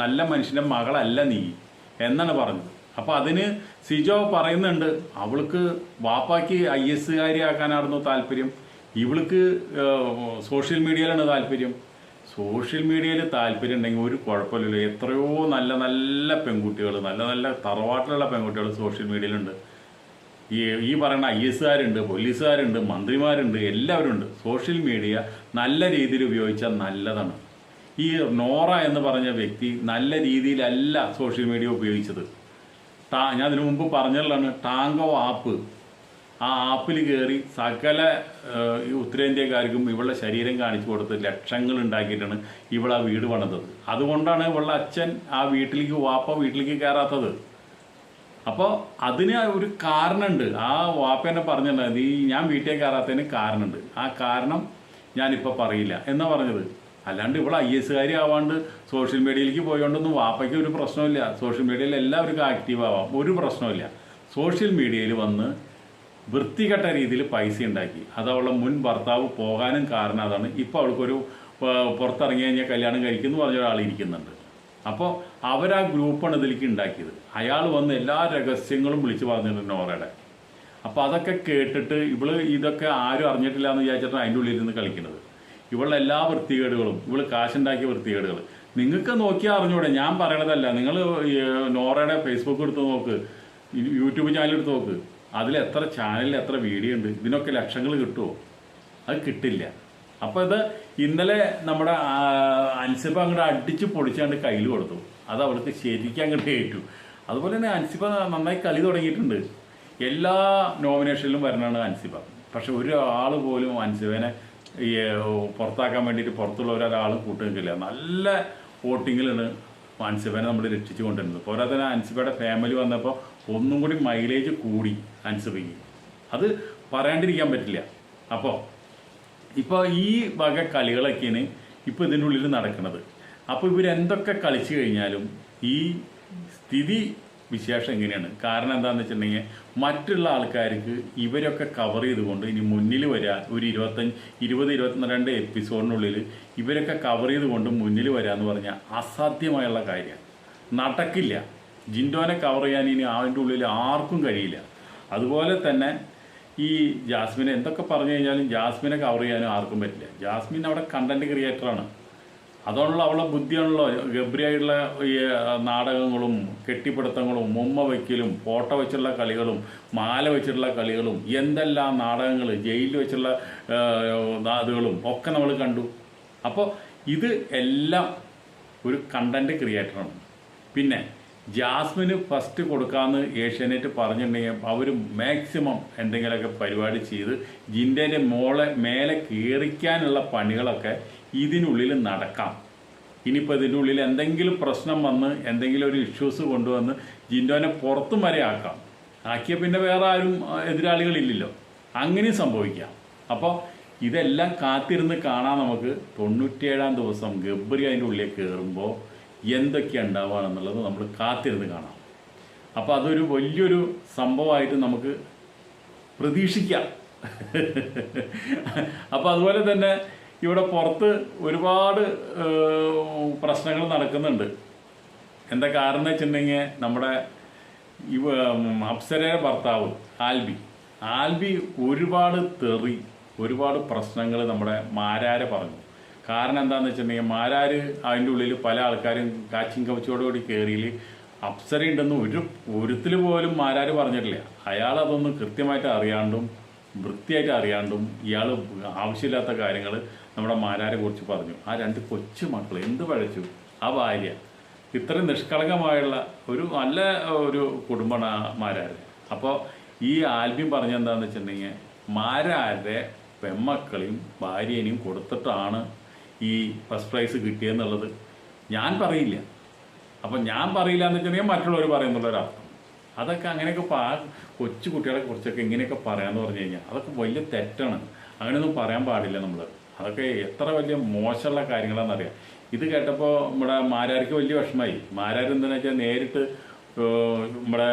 നല്ല മനുഷ്യന്റെ മകളല്ല നീ എന്നാണ് പറഞ്ഞത്. അപ്പോൾ അതിന് സിജോ പറയുന്നുണ്ട് അവൾക്ക് വാപ്പാക്ക് ഐ എസ് കാരിയാക്കാനായിരുന്നു താല്പര്യം. ഇവൾക്ക് സോഷ്യൽ മീഡിയയിലാണ് താല്പര്യം. സോഷ്യൽ മീഡിയയിൽ താല്പര്യം ഉണ്ടെങ്കിൽ ഒരു കുഴപ്പമില്ല എത്രയോ നല്ല നല്ല പെൺകുട്ടികൾ നല്ല നല്ല തറവാട്ടിലുള്ള പെൺകുട്ടികൾ സോഷ്യൽ മീഡിയയിലുണ്ട്. ഈ ഈ പറയുന്ന ഐ എസ്സുകാരുണ്ട് പോലീസുകാരുണ്ട് മന്ത്രിമാരുണ്ട് എല്ലാവരും ഉണ്ട് സോഷ്യൽ മീഡിയ നല്ല രീതിയിൽ ഉപയോഗിച്ചാൽ നല്ലതാണ്. ഈ നോറ എന്ന് പറഞ്ഞ വ്യക്തി നല്ല രീതിയിലല്ല സോഷ്യൽ മീഡിയ ഉപയോഗിച്ചത്. ടാ ഞാൻ അതിനു മുമ്പ് പറഞ്ഞതാണ് ടാങ്കോ ആപ്പ്. ആ ആപ്പിൽ കയറി സകല ഉത്തരേന്ത്യക്കാർക്കും ഇവളുടെ ശരീരം കാണിച്ചു കൊടുത്ത് ലക്ഷങ്ങൾ ഉണ്ടാക്കിയിട്ടാണ് ഇവൾ ആ വീട് പണിതത്. അതുകൊണ്ടാണ് ഇവളുടെ അച്ഛൻ ആ വീട്ടിലേക്ക് വാപ്പ വീട്ടിലേക്ക് കയറാത്തത്. അപ്പോൾ അതിന് ഒരു കാരണമുണ്ട്. ആ വാപ്പേനെ എന്നെ ഈ ഞാൻ വീട്ടിലേക്ക് കയറാത്തതിന് കാരണമുണ്ട്. ആ കാരണം ഞാനിപ്പോൾ പറയില്ല. എന്നാ പറഞ്ഞത്. അല്ലാണ്ട് ഇവിടെ ഐ എസ് കാരി ആവാണ്ട് സോഷ്യൽ മീഡിയയിലേക്ക് പോയോണ്ടൊന്നും വാപ്പയ്ക്ക് ഒരു പ്രശ്നമില്ല സോഷ്യൽ മീഡിയയിൽ എല്ലാവർക്കും ആക്റ്റീവ് ആവാം. ഒരു പ്രശ്നമില്ല സോഷ്യൽ മീഡിയയിൽ വന്ന് വൃത്തികെട്ട രീതിയിൽ പൈസ ഉണ്ടാക്കി. അത് അവളുടെ മുൻ ഭർത്താവ് പോകാനും കാരണം അതാണ്. ഇപ്പോൾ അവൾക്കൊരു പുറത്തിറങ്ങി കഴിഞ്ഞാൽ കല്യാണം കഴിക്കുന്നു പറഞ്ഞ ഒരാൾ ഇരിക്കുന്നുണ്ട്. അപ്പോൾ അവരാ ഗ്രൂപ്പാണ് ഇതിലേക്ക് ഉണ്ടാക്കിയത്. അയാൾ വന്ന് എല്ലാ രഹസ്യങ്ങളും വിളിച്ചു പറഞ്ഞിട്ടുണ്ട് നോറയുടെ. അപ്പോൾ അതൊക്കെ കേട്ടിട്ട് ഇവൾ ഇതൊക്കെ ആരും അറിഞ്ഞിട്ടില്ല എന്ന് വിചാരിച്ചിട്ടാണ് അതിന്റെ ഉള്ളിൽ ഇരുന്ന് കളിക്കുന്നത്. ഇവളുടെ എല്ലാ വൃത്തികേടുകളും ഇവൾ കാശുണ്ടാക്കിയ വൃത്തികേടുകൾ. നിങ്ങൾക്ക് നോക്കിയാൽ അറിഞ്ഞൂടെ ഞാൻ പറയണതല്ല. നിങ്ങൾ നോറയുടെ ഫേസ്ബുക്ക് എടുത്ത് നോക്ക് യൂട്യൂബ് ചാനൽ എടുത്ത് നോക്ക്. അതിൽ എത്ര ചാനലിൽ എത്ര വീഡിയോ ഉണ്ട് ഇതിനൊക്കെ ലക്ഷങ്ങൾ കിട്ടുമോ അത് കിട്ടില്ല. അപ്പോൾ ഇത് ഇന്നലെ നമ്മുടെ അൻസിബ അങ്ങോട്ട് അടിച്ച് പൊടിച്ചാണ്ട് കയ്യിൽ കൊടുത്തു. അത് അവൾക്ക് ശരിക്കും അങ്ങോട്ട് ഏറ്റു. അതുപോലെ തന്നെ അൻസിബ നന്നായി കളി തുടങ്ങിയിട്ടുണ്ട്. എല്ലാ നോമിനേഷനിലും വരണതാണ് അൻസിബ പക്ഷെ ഒരാൾ പോലും അൻസിബനെ ഈ പുറത്താക്കാൻ വേണ്ടിയിട്ട് പുറത്തുള്ള ഒരാളും കൂട്ടുനിൽക്കില്ല നല്ല വോട്ടിങ്ങിലാണ് അൻസിബനെ നമ്മൾ രക്ഷിച്ചു കൊണ്ടിരുന്നത്. പോരാതെ തന്നെ അൻസിബയുടെ ഫാമിലി വന്നപ്പോൾ ഒന്നും കൂടി മൈലേജ് കൂടി അൻസിബയ്ക്ക് അത് പറയാണ്ടിരിക്കാൻ പറ്റില്ല. അപ്പോൾ ഇപ്പോൾ ഈ വക കളികളൊക്കെയാണ് ഇപ്പോൾ ഇതിന്റെ ഉള്ളിൽ നടക്കുന്നത്. അപ്പോൾ ഇവരെന്തൊക്കെ കളിച്ചു കഴിഞ്ഞാലും ഈ സ്ഥിതി വിശേഷം എങ്ങനെയാണ്? കാരണം എന്താണെന്ന് വെച്ചിട്ടുണ്ടെങ്കിൽ മറ്റുള്ള ആൾക്കാർക്ക് ഇവരൊക്കെ കവർ ചെയ്തുകൊണ്ട് ഇനി മുന്നിൽ വരാൻ ഒരു ഇരുപത്തഞ്ച് ഇരുപത് ഇരുപത്തിരണ്ട് എപ്പിസോഡിനുള്ളിൽ ഇവരൊക്കെ കവർ ചെയ്തുകൊണ്ട് മുന്നിൽ വരാമെന്ന് പറഞ്ഞാൽ അസാധ്യമായുള്ള കാര്യമാണ്. നടക്കില്ല. ജിൻഡോനെ കവർ ചെയ്യാൻ ഇനി അതിന്റെ ഉള്ളിൽ ആർക്കും കഴിയില്ല. അതുപോലെ തന്നെ ഈ ജാസ്മിനെ എന്തൊക്കെ പറഞ്ഞു കഴിഞ്ഞാലും ജാസ്മിനെ കവർ ചെയ്യാനും ആർക്കും പറ്റില്ല. ജാസ്മിൻ അവിടെ കണ്ടന്റ് ക്രിയേറ്ററാണ് അതുകൊണ്ടുള്ള അവളെ ബുദ്ധിയാണല്ലോ. ഗബ്രിയായിട്ടുള്ള ഈ നാടകങ്ങളും കെട്ടിപ്പിടുത്തങ്ങളും മുമ്മ വയ്ക്കലും ഫോട്ടോ വെച്ചുള്ള കളികളും മാല വെച്ചിട്ടുള്ള കളികളും എന്തെല്ലാം നാടകങ്ങൾ ജയിലിൽ വെച്ചുള്ള അതുകളും ഒക്കെ നമ്മൾ കണ്ടു. അപ്പോൾ ഇത് എല്ലാം ഒരു കണ്ടന്റ് ക്രിയേറ്ററാണ് പിന്നെ ജാസ്മിന് ഫസ്റ്റ് കൊടുക്കാമെന്ന് ഏഷ്യാനെറ്റ് പറഞ്ഞിട്ടുണ്ടെങ്കിൽ അവർ മാക്സിമം എന്തെങ്കിലുമൊക്കെ പരിപാടി ചെയ്ത് ജിൻഡേന്റെ മോളെ മേലെ കയറിക്കാനുള്ള പണികളൊക്കെ ഇതിനുള്ളിൽ നടക്കാം. ഇനിയിപ്പോൾ ഇതിന്റെ ഉള്ളിൽ എന്തെങ്കിലും പ്രശ്നം വന്ന് എന്തെങ്കിലും ഒരു ഇഷ്യൂസ് കൊണ്ടുവന്ന് ജിൻഡോനെ പുറത്തും വരെ ആക്കാം. ആക്കിയ പിന്നെ വേറെ ആരും എതിരാളികളില്ലല്ലോ. അങ്ങനെയും സംഭവിക്കാം. അപ്പോൾ ഇതെല്ലാം കാത്തിരുന്ന് കാണാൻ നമുക്ക് തൊണ്ണൂറ്റിയേഴാം ദിവസം ഗബ്രി അതിന്റെ ഉള്ളിൽ കയറുമ്പോൾ എന്തൊക്കെയാണ് ഉണ്ടാവുകയാണെന്നുള്ളത് നമ്മൾ കാത്തിരുന്ന് കാണാം. അപ്പോൾ അതൊരു വലിയൊരു സംഭവമായിട്ട് നമുക്ക് പ്രതീക്ഷിക്കാം. അപ്പോൾ അതുപോലെ തന്നെ ഇവിടെ പുറത്ത് ഒരുപാട് പ്രശ്നങ്ങൾ നടക്കുന്നുണ്ട്. എന്താ കാരണം എന്ന് വെച്ചിട്ടുണ്ടെങ്കിൽ നമ്മുടെ ഇവ അപ്സരയുടെ ഭർത്താവ് ആൽബി. ആൽബി ഒരുപാട് തെറി ഒരുപാട് പ്രശ്നങ്ങൾ നമ്മുടെ മാരാരെ പറഞ്ഞു. കാരണം എന്താണെന്ന് വെച്ചിട്ടുണ്ടെങ്കിൽ മാരാര് അതിന്റെ ഉള്ളിൽ പല ആൾക്കാരും കാച്ചിങ് കവച്ചോടുകൂടി കയറിയിൽ അപ്സരയുണ്ടെന്ന് ഒരു ഒരുത്തിൽ പോലും മാരാർ പറഞ്ഞിട്ടില്ല. അയാൾ അതൊന്നും കൃത്യമായിട്ട് അറിയാണ്ടും വൃത്തിയായിട്ട് അറിയാണ്ടും ഇയാൾ ആവശ്യമില്ലാത്ത കാര്യങ്ങൾ നമ്മുടെ മാരാരെ കുറിച്ച് പറഞ്ഞു. ആ രണ്ട് കൊച്ചു മക്കൾ എന്ത് പഴച്ചു? ആ ഭാര്യ. ഇത്രയും നിഷ്കളങ്കമായുള്ള ഒരു നല്ല ഒരു കുടുംബമാണ് മാരാർ അപ്പോൾ ഈ ആൽബിൻ പറഞ്ഞെന്താന്ന് വെച്ചിട്ടുണ്ടെങ്കിൽ മാരാരുടെ പെമ്മക്കളെയും ഭാര്യേനെയും കൊടുത്തിട്ടാണ് ഈ ഫസ്റ്റ് പ്രൈസ് കിട്ടിയെന്നുള്ളത് ഞാൻ പറയില്ല. അപ്പം ഞാൻ പറയില്ല എന്ന് വെച്ചിട്ടുണ്ടെങ്കിൽ മറ്റുള്ളവർ പറയുന്നുള്ളൊരർത്ഥം അതൊക്കെ അങ്ങനെയൊക്കെ പാ കൊച്ചു കുട്ടികളെ കുറിച്ചൊക്കെ ഇങ്ങനെയൊക്കെ പറയാമെന്ന് പറഞ്ഞു കഴിഞ്ഞാൽ അതൊക്കെ വലിയ തെറ്റാണ്. അങ്ങനെയൊന്നും പറയാൻ പാടില്ല നമ്മൾ അതൊക്കെ എത്ര വലിയ മോശമുള്ള കാര്യങ്ങളാണെന്നറിയാം ഇത് കേട്ടപ്പോൾ നമ്മുടെ മാരാർക്ക് വലിയ വിഷമമായി. മാരാർ എന്താണെന്ന് വെച്ചാൽ നേരിട്ട് നമ്മുടെ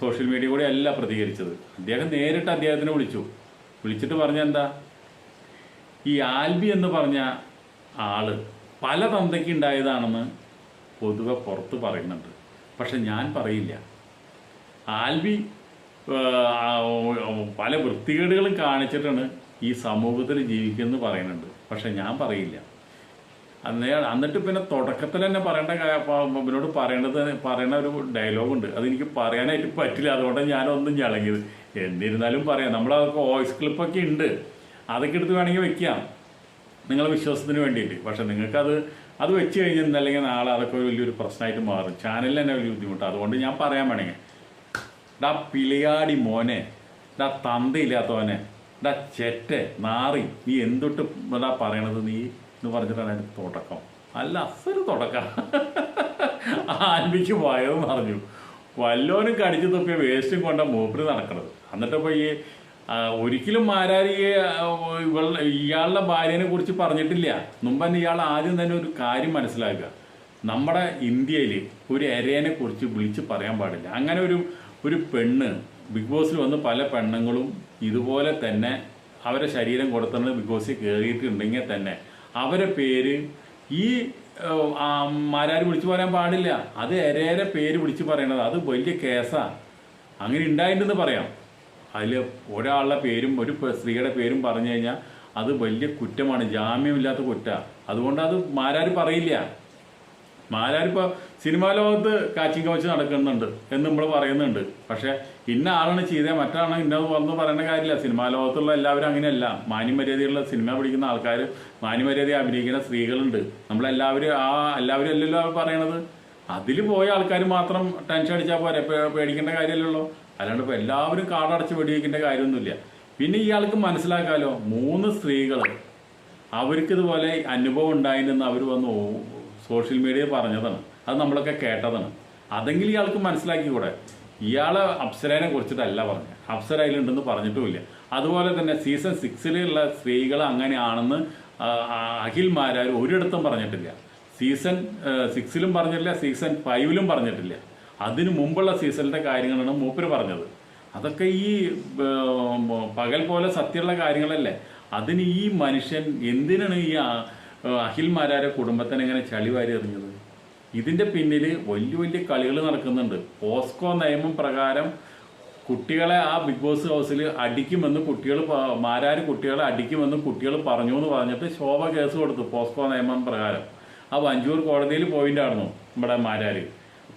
സോഷ്യൽ മീഡിയ കൂടെ അല്ല പ്രതികരിച്ചത്. അദ്ദേഹം നേരിട്ട് അദ്ദേഹത്തിനെ വിളിച്ചു. വിളിച്ചിട്ട് പറഞ്ഞ എന്താ? ഈ ആൽബി എന്ന് പറഞ്ഞ ആൾ. പല തന്തയ്ക്ക് ഉണ്ടായതാണെന്ന് പൊതുവെ പുറത്ത് പറയുന്നുണ്ട്. പക്ഷെ ഞാൻ പറയില്ല. ആൽബി പല വൃത്തികേടുകളും കാണിച്ചിട്ടാണ് ഈ സമൂഹത്തിൽ ജീവിക്കുന്നത് പറയുന്നുണ്ട്. പക്ഷെ ഞാൻ പറയില്ല. അന്നേ എന്നിട്ട് പിന്നെ തുടക്കത്തിൽ തന്നെ പറയേണ്ട മുമ്പിനോട് പറയേണ്ടത് പറയുന്ന ഒരു ഡയലോഗുണ്ട് അതെനിക്ക് പറയാനായിട്ട് പറ്റില്ല. അതുകൊണ്ടാണ് ഞാനൊന്നും ഞളങ്ങിയത് എന്നിരുന്നാലും പറയാം. നമ്മളതൊക്കെ വോയിസ് ക്ലിപ്പൊക്കെ ഉണ്ട്. അതൊക്കെ എടുത്ത് വേണമെങ്കിൽ വെക്കാം. നിങ്ങളെ വിശ്വാസത്തിന് വേണ്ടിയിട്ട്. പക്ഷെ നിങ്ങൾക്കത് അത് വെച്ച് കഴിഞ്ഞാൽ അല്ലെങ്കിൽ നാളെ അതൊക്കെ ഒരു വലിയൊരു പ്രശ്നമായിട്ട് മാറും. ചാനലിൽ തന്നെ വലിയ ബുദ്ധിമുട്ടാണ് അതുകൊണ്ട് ഞാൻ പറയാൻ വേണമെങ്കിൽ ഡാ പിളിയാടി മോനെ ഡാ തന്തയില്ലാത്തവനെ ഡാ ചെറ്റ നാറി നീ എന്തൊട്ട് ഡാ പറയണത് നീ എന്ന് പറഞ്ഞിട്ടാണ് അതിന്റെ തുടക്കം. അല്ല അസൊരു തുടക്കം. ആൽബിക്ക് പോയതെന്ന് പറഞ്ഞു വല്ലോനും കടിച്ചു തൊപ്പിയ വേസ്റ്റും കൊണ്ട മൂപ്പര് നടക്കണത്. എന്നിട്ടിപ്പോൾ ഈ ആ, ഒരിക്കലും മാരാരിയെ ഇവളുടെ ഇയാളുടെ ഭാര്യനെ കുറിച്ച് പറഞ്ഞിട്ടില്ല. മുമ്പ് തന്നെ ഇയാൾ ആദ്യം തന്നെ ഒരു കാര്യം മനസ്സിലാക്കുക. നമ്മുടെ ഇന്ത്യയിൽ ഒരു എരേനെ കുറിച്ച് വിളിച്ച് പറയാൻ പാടില്ല. അങ്ങനെ ഒരു ഒരു പെണ്ണ് ബിഗ് ബോസിൽ വന്ന് പല പെണ്ണുങ്ങളും ഇതുപോലെ തന്നെ അവരെ ശരീരം കൊടുത്തുകൊണ്ട് ബിഗ് ബോസിൽ കയറിയിട്ടുണ്ടെങ്കിൽ തന്നെ അവരെ പേര് ഈ മാരാര് വിളിച്ചു പറയാൻ പാടില്ല. അത് എരേരെ പേര് വിളിച്ച് പറയണത്. അത് വലിയ കേസാണ് അങ്ങനെ ഉണ്ടായിട്ടുണ്ടെന്ന് പറയാം. അതിൽ ഒരാളുടെ പേരും ഒരു സ്ത്രീയുടെ പേരും പറഞ്ഞു കഴിഞ്ഞാൽ അത് വലിയ കുറ്റമാണ്. ജാമ്യമില്ലാത്ത കുറ്റമാണ് അതുകൊണ്ട് അത് മാരാർ പറയില്ല. മാരാരിപ്പോൾ സിനിമാ ലോകത്ത് കാച്ചിങ് കവച്ച് നടക്കുന്നുണ്ട് എന്ന് നമ്മൾ പറയുന്നുണ്ട്. പക്ഷേ ഇന്ന ആളാണ് ചെയ്തേ മറ്റാണ് ഇന്നത് വന്ന് പറയേണ്ട കാര്യമില്ല. സിനിമാ ലോകത്തുള്ള എല്ലാവരും അങ്ങനെയല്ല. മാന്യമര്യാദയുള്ള സിനിമ പിടിക്കുന്ന ആൾക്കാർ മാന്യമര്യാദ അഭിനയിക്കുന്ന സ്ത്രീകളുണ്ട്. നമ്മളെല്ലാവരും ആ എല്ലാവരും അല്ലല്ലോ പറയണത്? അതിൽ പോയ ആൾക്കാർ മാത്രം ടെൻഷൻ അടിച്ചാൽ പോരെ. പേടിക്കേണ്ട കാര്യമല്ലല്ലോ. അല്ലാണ്ട് ഇപ്പോൾ എല്ലാവരും കാടടച്ച് വെടിവെക്കേണ്ട കാര്യമൊന്നുമില്ല. പിന്നെ ഇയാൾക്ക് മനസ്സിലാക്കാലോ മൂന്ന് സ്ത്രീകൾ അവർക്ക് ഇതുപോലെ അനുഭവം ഉണ്ടായിരുന്നെന്ന് അവർ വന്ന് സോഷ്യൽ മീഡിയയിൽ പറഞ്ഞതാണ്. അത് നമ്മളൊക്കെ കേട്ടതാണ്. അതെങ്കിലും ഇയാൾക്ക് മനസ്സിലാക്കിക്കൂടെ? ഇയാളെ അപ്സരനെ കുറിച്ചിട്ടല്ല പറഞ്ഞത്. അപ്സര അതിലുണ്ടെന്ന് പറഞ്ഞിട്ടുമില്ല. അതുപോലെ തന്നെ സീസൺ സിക്സിലുള്ള സ്ത്രീകൾ അങ്ങനെയാണെന്ന് അഖിൽ ഒരിടത്തും പറഞ്ഞിട്ടില്ല. സീസൺ സിക്സിലും പറഞ്ഞിട്ടില്ല സീസൺ ഫൈവിലും പറഞ്ഞിട്ടില്ല. അതിനു മുമ്പുള്ള സീസണിലെ കാര്യങ്ങളാണ് മൂപ്പര് പറഞ്ഞത്. അതൊക്കെ ഈ പകൽ പോലെ സത്യമുള്ള കാര്യങ്ങളല്ലേ? അതിന് ഈ മനുഷ്യൻ എന്തിനാണ് ഈ അഖിൽ മാരാരെ കുടുംബത്തിനെ ഇങ്ങനെ ചളി വാരി എറിഞ്ഞത്? ഇതിന്റെ പിന്നിൽ വലിയ വലിയ കളികൾ നടക്കുന്നുണ്ട്. പോസ്കോ നിയമം പ്രകാരം കുട്ടികളെ ആ ബിഗ് ബോസ് ഹൗസിൽ അടിക്കുമെന്ന് കുട്ടികൾ മാരാര് കുട്ടികളെ അടിക്കുമെന്ന് കുട്ടികൾ പറഞ്ഞു എന്ന് പറഞ്ഞിട്ട് ശോഭ കേസ് കൊടുത്തു പോസ്കോ നിയമം പ്രകാരം. ആ വഞ്ചൂർ കോടതിയിൽ പോയിട്ടായിരുന്നു നമ്മുടെ മാരാര്.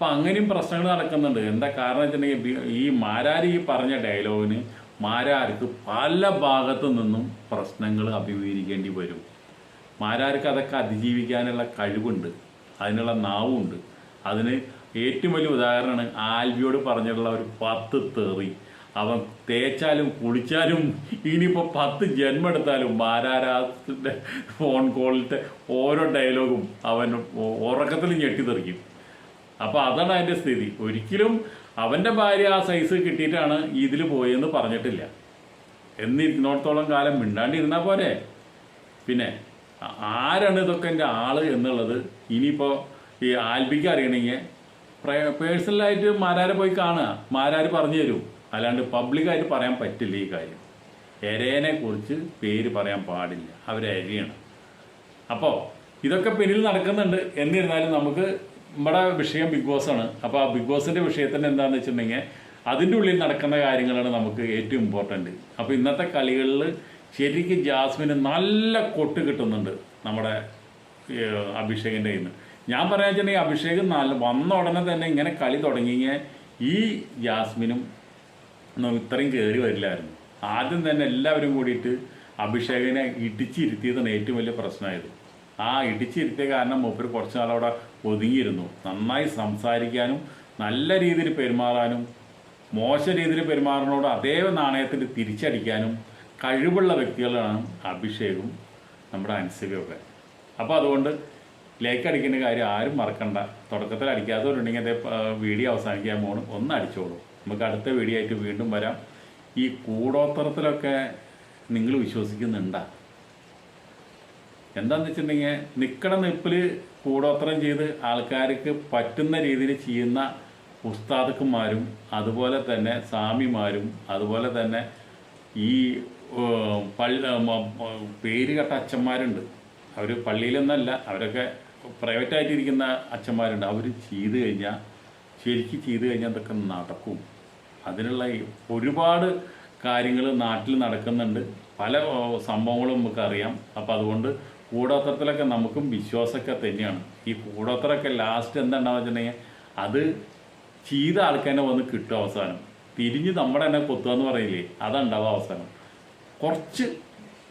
അപ്പൊ അങ്ങനെയും പ്രശ്നങ്ങൾ നടക്കുന്നുണ്ട്. എന്താ കാരണം വെച്ചിട്ടുണ്ടെങ്കിൽ ഈ മാരാരി ഈ പറഞ്ഞ ഡയലോഗിന് മാരാർക്ക് പല ഭാഗത്തു നിന്നും പ്രശ്നങ്ങൾ അഭിമുഖീകരിക്കേണ്ടി വരും. മാരാർക്ക് അതൊക്കെ അതിജീവിക്കാനുള്ള കഴിവുണ്ട്. അതിനുള്ള നാവുണ്ട്. അതിന് ഏറ്റവും വലിയ ഉദാഹരണമാണ് ആൽവിയോട് പറഞ്ഞിട്ടുള്ള ഒരു പത്ത് തെറി. അവൻ തേച്ചാലും കുളിച്ചാലും ഇനിയിപ്പോൾ പത്ത് ജന്മം എടുത്താലും മാരാരാസിന്റെ ഫോൺ കോളിന്റെ ഓരോ ഡയലോഗും അവൻ ഉറക്കത്തിൽ ഞെട്ടിത്തെറിക്കും. അപ്പോൾ അതാണ് അതിന്റെ സ്ഥിതി. ഒരിക്കലും അവന്റെ ഭാര്യ ആ സൈസ് കിട്ടിയിട്ടാണ് ഇതിൽ പോയെന്ന് പറഞ്ഞിട്ടില്ല. എന്നിരിക്കുന്നിടത്തോളം കാലം മിണ്ടാണ്ടിരുന്നാൽ പോരെ. പിന്നെ ആരാണ് ഇതൊക്കെ എന്റെ ആൾ എന്നുള്ളത് ഇനിയിപ്പോൾ ഈ ആൽബിക്ക് അറിയണമെങ്കിൽ പേഴ്സണലായിട്ട് മാരാരെ പോയി കാണുക. മാരാര് പറഞ്ഞു തരും. അല്ലാണ്ട് പബ്ലിക്കായിട്ട് പറയാൻ പറ്റില്ല ഈ കാര്യം. എരേനെ കുറിച്ച് പേര് പറയാൻ പാടില്ല. അവർ എരയാണ്. അപ്പോൾ ഇതൊക്കെ പിന്നിൽ നടക്കുന്നുണ്ട്. എന്നിരുന്നാലും നമുക്ക് നമ്മുടെ വിഷയം ബിഗ് ബോസ് ആണ്. അപ്പോൾ ആ ബിഗ് ബോസിന്റെ വിഷയത്തിന് എന്താണെന്ന് വെച്ചിട്ടുണ്ടെങ്കിൽ അതിന്റെ ഉള്ളിൽ നടക്കുന്ന കാര്യങ്ങളാണ് നമുക്ക് ഏറ്റവും ഇമ്പോർട്ടന്റ് അപ്പോൾ ഇന്നത്തെ കളികളിൽ ശരിക്കും ജാസ്മിന് നല്ല കൊട്ട് കിട്ടുന്നുണ്ട് നമ്മുടെ അഭിഷേകിന്റെ കയ്യിൽ നിന്ന് ഞാൻ പറയാൻ വെച്ചിട്ടുണ്ടെങ്കിൽ അഭിഷേകം നല്ല വന്ന ഉടനെ തന്നെ ഇങ്ങനെ കളി തുടങ്ങിയ ഈ ജാസ്മിനും ഇത്രയും കയറി വരില്ലായിരുന്നു. ആദ്യം തന്നെ എല്ലാവരും കൂടിയിട്ട് അഭിഷേകിനെ ഇടിച്ചിരുത്തിയതാണ് ഏറ്റവും വലിയ പ്രശ്നമായത്. ആ ഇടിച്ചിരുത്തിയ കാരണം മൂപ്പര് കുറച്ച് നാൾ അവിടെ ഒതുങ്ങിയിരുന്നു നന്നായി സംസാരിക്കാനും നല്ല രീതിയിൽ പെരുമാറാനും മോശ രീതിയിൽ പെരുമാറുന്നതോട് അതേ നാണയത്തിൽ തിരിച്ചടിക്കാനും കഴിവുള്ള വ്യക്തികളാണ് അഭിഷേകും നമ്മുടെ അനുസരിയൊക്കെ അപ്പോൾ അതുകൊണ്ട് ലേക്ക് അടിക്കുന്ന കാര്യം ആരും മറക്കണ്ട. തുടക്കത്തിൽ അടിക്കാത്തവരുണ്ടെങ്കിൽ അതേ വീഡിയോ അവസാനിക്കാൻ പോകണം ഒന്ന് അടിച്ചോളൂ. നമുക്ക് അടുത്ത വീഡിയോ ആയിട്ട് വീണ്ടും വരാം. ഈ കൂടോത്തരത്തിലൊക്കെ നിങ്ങൾ വിശ്വസിക്കുന്നുണ്ടാ? എന്താന്ന് വെച്ചിട്ടുണ്ടെങ്കിൽ നിക്കണ നിപ്പിൽ കൂടോത്രം ചെയ്ത് ആൾക്കാർക്ക് പറ്റുന്ന രീതിയിൽ ചെയ്യുന്ന ഉസ്താദുക്കന്മാരും അതുപോലെ തന്നെ സ്വാമിമാരും അതുപോലെ തന്നെ ഈ പേര് കേട്ട അച്ഛന്മാരുണ്ട്. അവർ പള്ളിയിലൊന്നല്ല അവരൊക്കെ പ്രൈവറ്റായിട്ടിരിക്കുന്ന അച്ഛന്മാരുണ്ട്. അവർ ചെയ്ത് കഴിഞ്ഞാൽ ശരിക്കും ചെയ്ത് കഴിഞ്ഞാൽ അതൊക്കെ നടക്കും. അതിനുള്ള ഒരുപാട് കാര്യങ്ങൾ നാട്ടിൽ നടക്കുന്നുണ്ട്. പല സംഭവങ്ങളും നമുക്കറിയാം. അപ്പം അതുകൊണ്ട് കൂടോത്രത്തിലൊക്കെ നമുക്കും വിശ്വാസമൊക്കെ തന്നെയാണ്. ഈ കൂടോത്രമൊക്കെ ലാസ്റ്റ് എന്താണെന്ന് വെച്ചിട്ടുണ്ടെങ്കിൽ അത് ചെയ്ത ആൾക്കാരെ വന്ന് കിട്ടും അവസാനം. തിരിഞ്ഞ് നമ്മുടെ തന്നെ കൊത്തുക എന്ന് പറയില്ലേ അതുണ്ടാവും അവസാനം. കുറച്ച്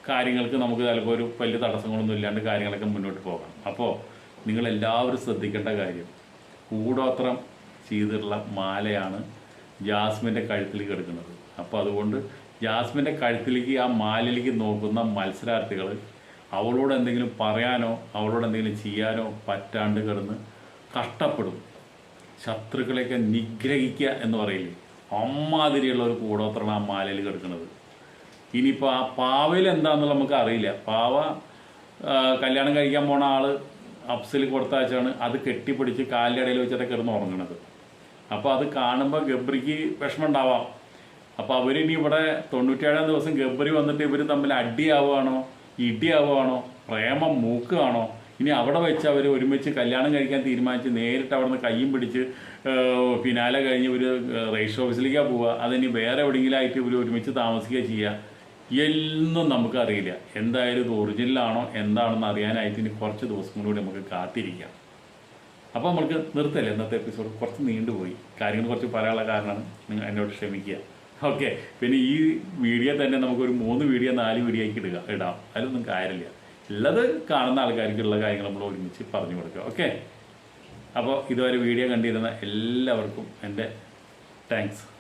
കാര്യങ്ങൾക്ക് നമുക്ക് ചിലപ്പോൾ ഒരു വലിയ തടസ്സങ്ങളൊന്നും ഇല്ലാണ്ട് കാര്യങ്ങളൊക്കെ മുന്നോട്ട് പോകാം. അപ്പോൾ നിങ്ങളെല്ലാവരും ശ്രദ്ധിക്കേണ്ട കാര്യം കൂടോത്രം ചെയ്തിട്ടുള്ള മാലയാണ് ജാസ്മിന്റെ കഴുത്തിൽ കിടക്കുന്നത് അപ്പോൾ അതുകൊണ്ട് ജാസ്മിന്റെ കഴുത്തിലേക്ക് ആ മാലയിലേക്ക് നോക്കുന്ന മത്സരാർത്ഥികൾ അവളോട് എന്തെങ്കിലും പറയാനോ അവളോട് എന്തെങ്കിലും ചെയ്യാനോ പറ്റാണ്ട് കിടന്ന് കഷ്ടപ്പെടും. ശത്രുക്കളെയൊക്കെ നിഗ്രഹിക്കുക എന്ന് പറയില്ലേ? അമ്മാതിരിയുള്ള ഒരു കൂടോത്രമാണ് ആ മാലയിൽ കിടക്കുന്നത്. ഇനിയിപ്പോൾ ആ പാവയിൽ എന്താണെന്നുള്ള നമുക്ക് അറിയില്ല. പാവ കല്യാണം കഴിക്കാൻ പോണ ആൾ അപ്സിൽ കൊടുത്താച്ചാണ് അത് കെട്ടിപ്പിടിച്ച് കാലിന്റെ ഇടയിൽ വെച്ചിട്ട് കിടന്ന് ഉറങ്ങണത്. അപ്പോൾ അത് കാണുമ്പോൾ ഗബ്രിക്ക് വിഷമം ഉണ്ടാവാം അപ്പോൾ അവരിനി ഇവിടെ തൊണ്ണൂറ്റേഴാം ദിവസം ഗബ്രി വന്നിട്ട് ഇവർ തമ്മിൽ അടിയാവുകയാണോ? ഇടിയാവുകയാണോ? പ്രേമം മൂക്കുകയാണോ? ഇനി അവിടെ വെച്ച് അവർ ഒരുമിച്ച് കല്യാണം കഴിക്കാൻ തീരുമാനിച്ച് നേരിട്ട് അവിടെ നിന്ന് കയ്യും പിടിച്ച് പിന്നാലെ കഴിഞ്ഞ് ഒരു രജിസ്റ്റർ ഓഫീസിലേക്കാണ് പോവുക. അതിനി വേറെ എവിടെയെങ്കിലും ആയിട്ട് ഇവർ ഒരുമിച്ച് താമസിക്കുക ചെയ്യുക. എന്നും നമുക്കറിയില്ല എന്തായാലും ഇത് ഒറിജിനലാണോ എന്താണെന്ന് അറിയാനായിട്ട് ഇനി കുറച്ച് ദിവസം കൂടി നമുക്ക് കാത്തിരിക്കാം. അപ്പോൾ നമ്മൾക്ക് നിർത്തല്ലേ? ഇന്നത്തെ എപ്പിസോഡ് കുറച്ച് നീണ്ടുപോയി. കാര്യങ്ങൾ കുറച്ച് പറയാനുള്ള കാരണമാണ് നിങ്ങൾ എന്നോട് ക്ഷമിക്കുക. ഓക്കെ. പിന്നെ ഈ വീഡിയോ തന്നെ നമുക്കൊരു മൂന്ന് വീഡിയോ നാല് വീഡിയോ ആക്കി ഇടുക. ഇടാം. അതിലൊന്നും കാര്യമില്ല. ഉള്ളത് കാണുന്ന ആൾക്കാർക്കുള്ള കാര്യങ്ങൾ നമ്മൾ ഒരുമിച്ച് പറഞ്ഞു കൊടുക്കുക. ഓക്കെ? അപ്പോൾ ഇതുവരെ വീഡിയോ കണ്ടിരുന്ന എല്ലാവർക്കും എന്റെ താങ്ക്സ്.